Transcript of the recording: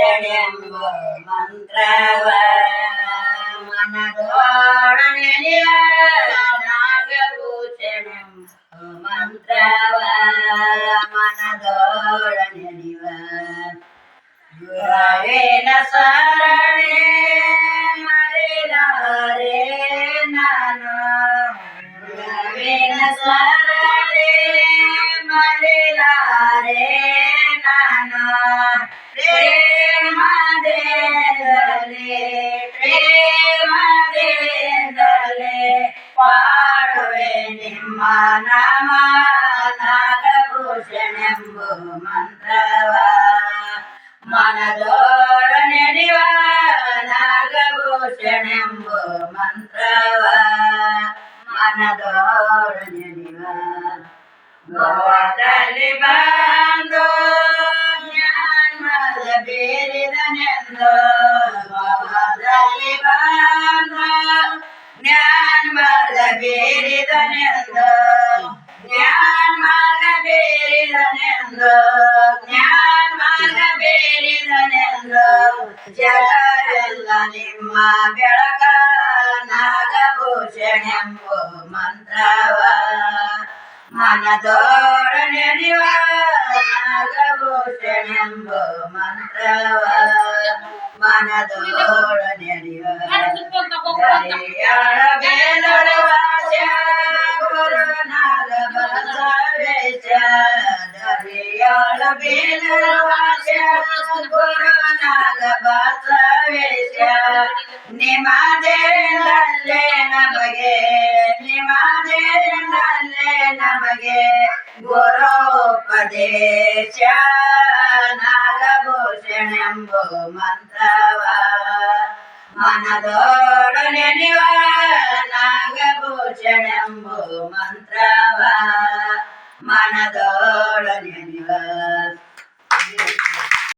ജഡംബോ മന്ത്രവ മനതോടനിയ നാഗഭൂഷണം മന്ത്രവ മനതോടനിവ ഗുരവേന സരണേ മറിലാരേ nano ഗുരവേന സരണ ಪ್ರೇಮದೇಂದಲೇ ಪ್ರೇಮದೇಂದಲೇ ಪಾಡುವೆ ನಿಮ್ಮ ನಾಮ ನಾಗಭೂಷಣೆಂಬ ಮಂತ್ರವ ಮನದೊಡನೆಡಿವ ನಾಗಭೂಷಣೆಂಬ ಮಂತ್ರವ ಮನದೊಡನೆಡಿವ ಗೋವಾದಲ್ಲಿ ಬಂದು ಬೀರಿದನೆಂದು ಜ್ಞಾನದ ಬೀರಿದನೆಂದು ಜಗವೆಲ್ಲ ನಿಮ್ಮ ಬೆಳಕ ನಾಗಭೂಷಣೆಂಬ ಮಂತ್ರವ. ಮನದೊಡನೆನಿವ ನಾಗಭೂಷಣೆಂಬ ಮಂತ್ರವ. ಮನದೋರಣೆ ನಿವ ಬೇಲೊಡವಾಸ ದರಿಯಾಳ ಬೇಲೊಡವಾಸ ಗುರು ನಾಗಬಸವೇಶ ನಿಮದೇನಲ್ಲೇ ನಮಗೆ ನಿಮದೇನಲ್ಲೇ ನಮಗೆ ಗುರೋಪದೇಶ ನಾಗಭೂಷಣೆಂಬ ಮಂತ್ರವ. ಮನದೊಡನೆನಿವ ನಾಗಭೂಷಣೆಂಬ ಮಂತ್ರವ la dignidad.